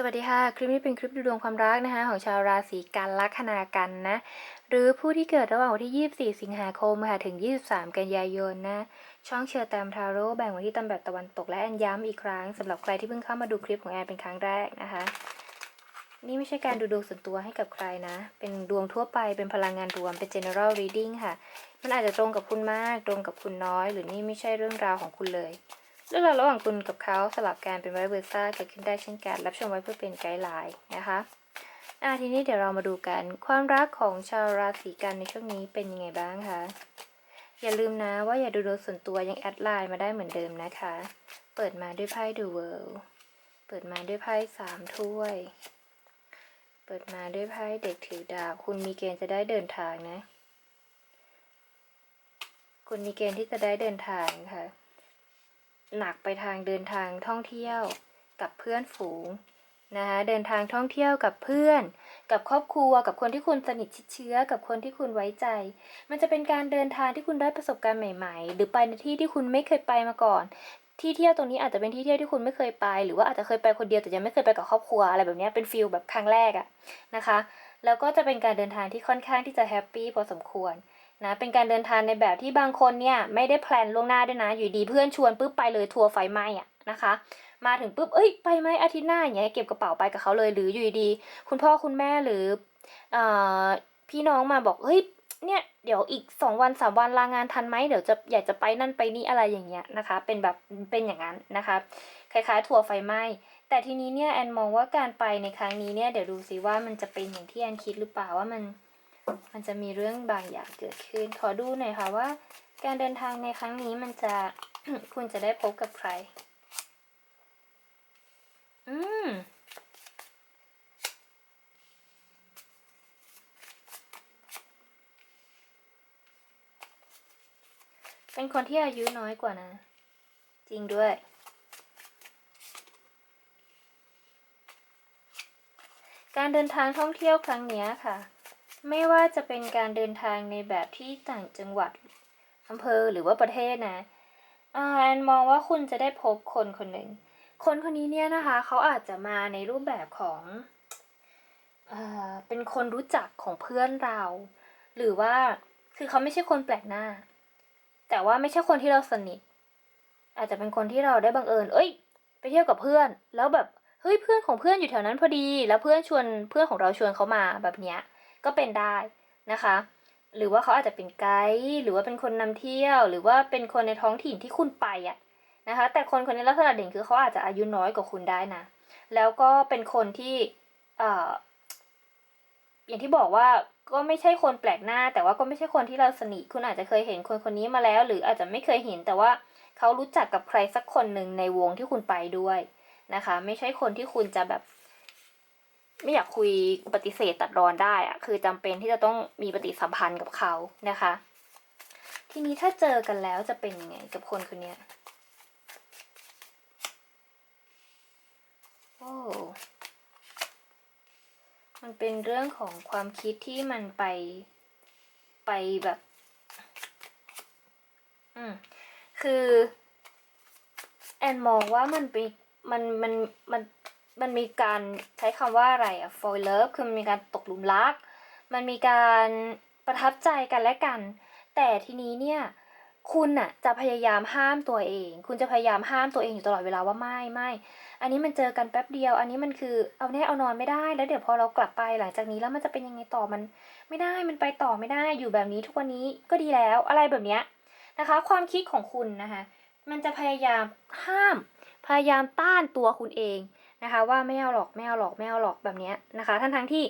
สวัสดีค่ะ คลิปนี้เป็นคลิปดูดวงความรักนะคะ ของชาวราศีกันลัคนากันนะ หรือผู้ที่เกิดระหว่างวันที่ 24 สิงหาคมค่ะถึง 23 กันยายนนะ ช่องเชิญตามทาโร่แบ่งไว้ที่ตามแบบตะวันตกและแอนย้ำอีกครั้งสำหรับใครที่เพิ่งเข้ามาดูคลิปของแอนเป็นครั้งแรกนะคะ นี่ไม่ใช่การดูดวงส่วนตัวให้กับใครนะ เป็นดวงทั่วไปเป็นพลังงานรวมเป็น general reading ค่ะ มันอาจจะตรงกับคุณมากตรงกับคุณน้อย หรือนี่ไม่ใช่เรื่องราวของคุณเลย เรื่องราวระหว่างคุณกับเขาสลับกันเป็นไวเวอร์ซ่าเกิดขึ้นได้เช่นกัน รับชมไว้เพื่อเป็นไกด์ไลน์นะคะอะทีนี้เดี๋ยวเรามาดูกันความรักของชาวราศีกันในช่วงนี้เป็นยังไงบ้างคะอย่าลืมนะว่าอย่าดูโดยส่วนตัวยังแอดไลน์มาได้เหมือนเดิมนะคะ เปิดมาด้วยไพ่ดูเวิลด์เปิดมาด้วยไพ่สามถ้วย เปิดมาด้วยไพ่เด็กถือดาบคุณมีเกณฑ์จะได้เดินทางนะ คุณมีเกณฑ์ที่จะได้เดินทางค่ะ หนักไปทางเดินทางท่องเที่ยวกับเพื่อนฝูงนะคะเดินทางท่องเที่ยวกับเพื่อน กับครอบครัว กับคนที่คุณสนิทชิดเชื้อ กับคนที่คุณไว้ใจ มันจะเป็นการเดินทางที่คุณได้ประสบการณ์ใหม่ ๆ หรือไปในที่ที่คุณไม่เคยไปมาก่อน ที่เที่ยวตรงนี้อาจจะเป็นที่เที่ยวที่คุณไม่เคยไป หรือว่าอาจจะเคยไปคนเดียวแต่ยังไม่เคยไปกับครอบครัวอะไรแบบนี้เป็นฟิลแบบครั้งแรกอะนะคะ แล้วก็จะเป็นการเดินทางที่ค่อนข้างที่จะแฮปปี้พอสมควร นะเป็นการเดินทางในแบบที่บางคนเนี่ยไม่ได้แพลนล่วงหน้าด้วยนะ อยู่ดีเพื่อนชวนปุ๊บไปเลยทัวร์ไฟไหม้อะนะคะ มาถึงปุ๊บเอ้ยไปไหมอาทิตย์หน้าอย่างเงี้ยเก็บกระเป๋าไปกับเขาเลยหรืออยู่ดี คุณพ่อคุณแม่หรือเอ่อพี่น้องมาบอกเฮ้ยเนี่ยเดี๋ยวอีกสองวันสามวันลางานทันไหมเดี๋ยวจะอยากจะไปนั่นไปนี่อะไรอย่างเงี้ยนะคะ เป็นแบบเป็นอย่างนั้นนะคะ คล้ายๆทัวร์ไฟไหม้แต่ทีนี้เนี่ยแอนมองว่าการไปในครั้งนี้เนี่ยเดี๋ยวดูซิว่ามันจะเป็นอย่างที่แอนคิดหรือเปล่าว่ามัน มันจะมีเรื่องบางอย่างเกิดขึ้น ขอดูหน่อยค่ะว่า การเดินทางในครั้งนี้มันจะคุณจะได้พบกับใคร อืมเป็นคนที่อายุน้อยกว่านะ จริงด้วยการเดินทางท่องเที่ยวครั้งนี้ค่ะ ไม่ว่าจะเป็นการเดินทางในแบบที่ต่างจังหวัดอำเภอหรือว่าประเทศนะอ่าแอนมองว่าคุณจะได้พบคนคนหนึ่ง คนคนนี้เนี่ยนะคะ เขาอาจจะมาในรูปแบบของเอ่อเป็นคนรู้จักของเพื่อนเรา หรือว่าคือเขาไม่ใช่คนแปลกหน้า แต่ว่าไม่ใช่คนที่เราสนิท อาจจะเป็นคนที่เราได้บังเอิญ เอ้ย ไปเที่ยวกับเพื่อน แล้วแบบ เฮ้ย เพื่อนของเพื่อนอยู่แถวนั้นพอดี แล้วเพื่อนชวน เพื่อนของเราชวนเขามาแบบเนี้ย ก็เป็นได้นะคะ หรือว่าเขาอาจจะเป็นไกด์หรือว่าเป็นคนนำเที่ยว หรือว่าเป็นคนในท้องถิ่นที่คุณไปอะนะคะ แต่คนคนนี้ลักษณะเด่นคือเขาอาจจะอายุน้อยกว่าคุณได้นะ แล้วก็เป็นคนที่เอ่ออย่างที่บอกว่าก็ไม่ใช่คนแปลกหน้า แต่ว่าก็ไม่ใช่คนที่เราสนิทคุณอาจจะเคยเห็นคนคนนี้มาแล้ว หรืออาจจะไม่เคยเห็น แต่ว่าเขารู้จักกับใครสักคนหนึ่งในวงที่คุณไปด้วยนะคะ ไม่ใช่คนที่คุณจะแบบ ไม่อยากคุยปฏิเสธตัดรอนได้อะคือจำเป็นที่จะต้องมีปฏิสัมพันธ์กับเขานะคะ ทีนี้ถ้าเจอกันแล้วจะเป็นยังไงกับคนคนนี้โอ้มันเป็นเรื่องของความคิดที่มันไปไปแบบ อืมคือ แอนมองว่ามันเป็นมันมันมัน มันมีการใช้คำว่าอะไรอะ fall love คือมันมีการตกหลุมรัก มันมีการประทับใจกันและกัน แต่ทีนี้เนี่ยคุณน่ะจะพยายามห้ามตัวเอง คุณจะพยายามห้ามตัวเองอยู่ตลอดเวลาว่าไม่ไม่ อันนี้มันเจอกันแป๊บเดียว อันนี้มันคือเอาแน่เอานอนไม่ได้ แล้วเดี๋ยวพอเรากลับไปหลังจากนี้แล้วมันจะเป็นยังไงต่อมัน ไม่ได้มันไปต่อไม่ได้อยู่แบบนี้ทุกวันนี้ก็ดีแล้วอะไรแบบเนี้ยนะคะ ความคิดของคุณนะคะ มันจะพยายามห้าม พยายามต้านตัวคุณเอง นะคะ ว่าไม่เอาหรอกไม่เอาหรอกไม่เอาหรอกแบบนี้นะคะทั้งทั้งที่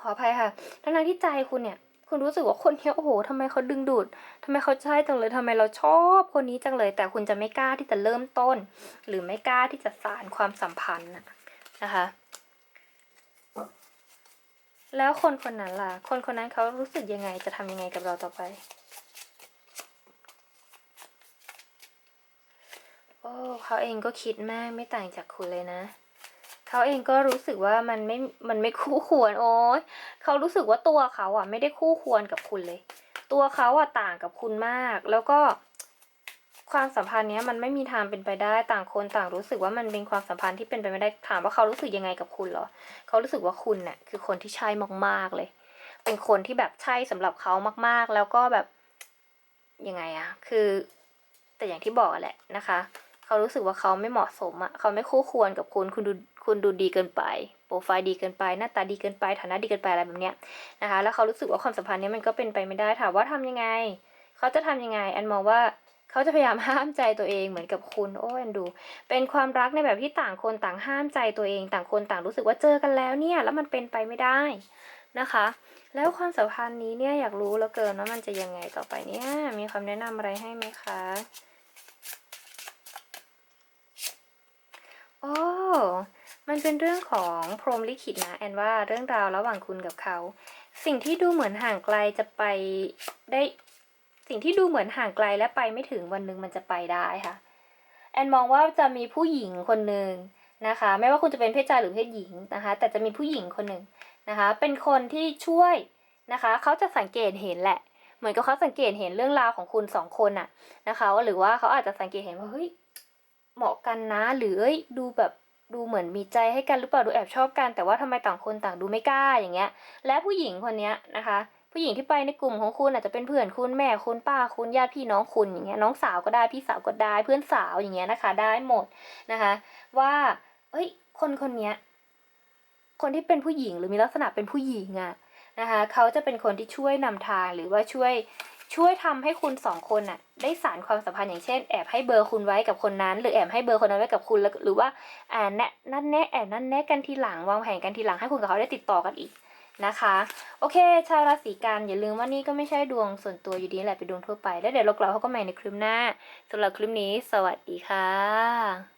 ขออภัยค่ะทั้งทั้งที่ใจคุณเนี่ย คุณรู้สึกว่าคนนี้โอ้โหทำไมเขาดึงดูดทำไมเขาใช่จังเลยทำไมเราชอบคนนี้จังเลย แต่คุณจะไม่กล้าที่จะเริ่มต้น หรือไม่กล้าที่จะสานความสัมพันธ์นะนะคะแล้วคนคนนั้นล่ะ คนคนนั้นเขารู้สึกยังไง จะทำยังไงกับเราต่อไป โอ้ เขาเองก็คิดมากไม่ต่างจากคุณเลยนะ เขาเองก็รู้สึกว่ามันไม่ มันไม่คู่ควรโอ้ยเขารู้สึกว่าตัวเขาอะ ไม่ได้คู่ควรกับคุณเลย ตัวเขาอะต่างกับคุณมาก แล้วก็ความสัมพันธ์เนี้ยมันไม่มีทางเป็นไปได้ต่างคนต่างรู้สึกว่ามันเป็นความสัมพันธ์ที่เป็นไปไม่ได้ถามว่าเขารู้สึกยังไงกับคุณเหรอ เขารู้สึกว่าคุณเนี่ยคือคนที่ใช่มากๆเลย เป็นคนที่แบบใช่สำหรับเขามากๆ แล้วก็แบบยังไงอะคือ แต่อย่างที่บอกแหละนะคะ เขารู้สึกว่าเขาไม่เหมาะสมอะเขาไม่คู่ควรกับคุณ คุณดูคุณดูดีเกินไป โปรไฟล์ดีเกินไป หน้าตาดีเกินไป ฐานะดีเกินไปอะไรแบบเนี้ยนะคะ แล้วเขารู้สึกว่าความสัมพันธ์เนี้ยมันก็เป็นไปไม่ได้ ถามว่าทำยังไง เขาจะทำยังไง อันมองว่าเขาจะพยายามห้ามใจตัวเองเหมือนกับคุณ โอ้ยอันดู เป็นความรักในแบบที่ต่างคนต่างห้ามใจตัวเอง ต่างคนต่างรู้สึกว่าเจอกันแล้วเนี่ย แล้วมันเป็นไปไม่ได้นะคะ แล้วความสัมพันธ์นี้เนี่ยอยากรู้แล้วเกินว่ามันจะยังไงต่อไปเนี่ย มีคำแนะนำอะไรให้ไหมคะ อ้มันเป็นเรื่องของพรมลิขิตนะแอนว่าเรื่องราวระหว่างคุณกับเขา สิ่งที่ดูเหมือนห่างไกลจะไปได้ สิ่งที่ดูเหมือนห่างไกลและไปไม่ถึงวันหนึ่งมันจะไปได้ค่ะ แอนมองว่าจะมีผู้หญิงคนหนึ่งนะคะ ไม่ว่าคุณจะเป็นเพศชายหรือเพศหญิงนะคะ แต่จะมีผู้หญิงคนหนึ่งนะคะ เป็นคนที่ช่วยนะคะ เขาจะสังเกตเห็นแหละ เหมือนกับเขาสังเกตเห็นเรื่องราวของคุณสองคนน่ะนะคะ หรือว่าเขาอาจจะสังเกตเห็นว่าเฮ้ย เหมาะกันนะ หรือดูแบบดูเหมือนมีใจให้กันหรือเปล่าดูแอบชอบกัน แต่ว่าทำไมต่างคนต่างดูไม่กล้าอย่างเงี้ย และผู้หญิงคนเนี้ยนะคะ ผู้หญิงที่ไปในกลุ่มของคุณอาจจะเป็นเพื่อนคุณแม่คุณป้าคุณญาติพี่น้องคุณอย่างเงี้ยน้องสาวก็ได้พี่สาวก็ได้เพื่อนสาวอย่างเงี้ยนะคะ ได้หมดนะคะ ว่าเอ้ยคนคนเนี้ยคนที่เป็นผู้หญิงหรือมีลักษณะเป็นผู้หญิงอะนะคะเขาจะเป็นคนที่ช่วยนำทางหรือว่าช่วย ช่วยทำให้คุณสองคนน่ะ ได้สารความสัมพันธ์อย่างเช่นแอบให้เบอร์คุณไว้กับคนนั้น หรือแอบให้เบอร์คนนั้นไว้กับคุณแล้วหรือว่าอ่าแนะนั่นแนะแอบนั่นแนะกันทีหลังวางแผนกันทีหลังให้คุณกับเขาได้ติดต่อกันอีกนะคะ โอเค ชาวราศีกันอย่าลืมว่านี่ก็ไม่ใช่ดวงส่วนตัวอยู่ดีแหละเป็นดวงทั่วไป แล้วเดี๋ยวเรากลับพบกันใหม่ในคลิปหน้าสำหรับคลิปนี้ สวัสดีค่ะ